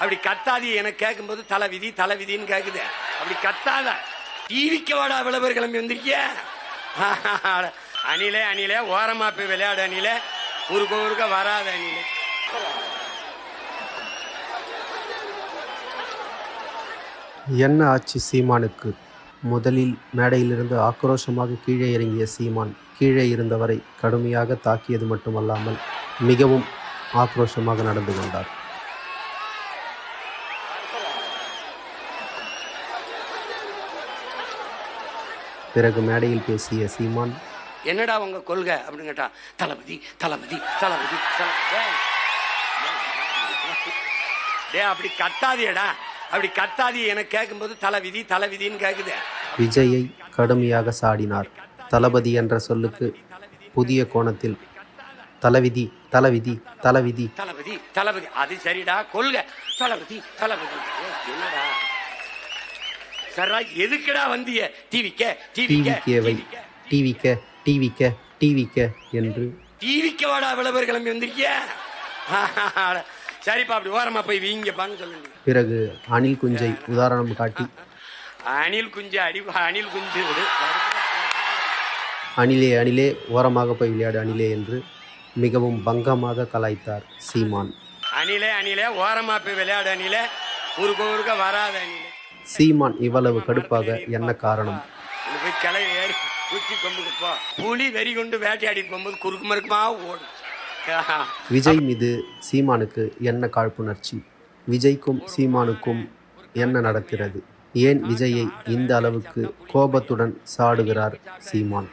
அப்படி கத்தாதி எனக்கு கேட்கும்போது தலை விதி தலை விதின்னு கேக்குது. அப்படி கத்தாத. டிவிக்கு வாடா விளம்பர கிளம்பி வந்திருக்கிய? அணிலே அணிலே ஓரமா போய் விளையாடு அணிலே. ஊருக்கு ஊருக்க வராத அணிலே. என்ன ஆச்சு சீமானுக்கு? முதலில் மேடையிலிருந்து ஆக்ரோஷமாக கீழே இறங்கிய சீமான் கீழே இருந்தவரை கடுமையாக தாக்கியது மட்டுமல்லாமல் மிகவும் ஆக்ரோஷமாக நடந்து கொண்டார். பிறகு மேடையில் பேசிய சீமான் என்னடா உங்க கொள்கை அப்படின்னு கேட்டா தளபதி தளபதி தளபதி. டேய் அப்படி கத்தாதியடா அப்படி கத்தாதி எனக்கு கேட்கும்போது தலை விதி தலை விதின்னு கேக்குது. விஜயை கடுமையாக சாடினார். தளபதி என்ற சொல்லுக்கு புதிய கோணத்தில் தலவிதி தலவிதி தலவிதி தளபதி தளபதி அது சரிடா கொள்கை. தளபதி தளபதி. என்னடா? சரா எதுக்குடா வந்திய? டிவிக்க டிவிக்க டிவிக்கேவை டிவிக்க. டிவிக்க டிவிக்க என்று. டிவிக்க வாடா விளம்பர கிளம்பி வந்திருக்கிய? சரிப்பா அப்படி ஓரமா போய் வீங்கப்பான்னு சொல்லுங்க. பிறகு அணில் குஞ்சை உதாரணம் காட்டி. அணில் குஞ்சு அடி அணில் குஞ்சு. அணிலே அணிலே ஓரமாக போய் விளையாடு அணிலே என்று மிகவும் பங்கமாக கலாய்த்தார் சீமான். அணிலே அணிலே ஓரமா போய் விளையாடு அணிலே. ஊருக்கு ஊருக்க வராத அணிலே. சீமான் இவ்வளவு கடுப்பாக என்ன காரணம்? புலி வெறி கொண்டு வேட்டையாடி போகும்போது குறுக்கு மறுக்குமா ஓடும் விஜய் மீது சீமானுக்கு என்ன காழ்ப்புணர்ச்சி? விஜய்க்கும் சீமானுக்கும் என்ன நடக்கிறது? ஏன் விஜயை இந்த அளவுக்கு கோபத்துடன் சாடுகிறார் சீமான்?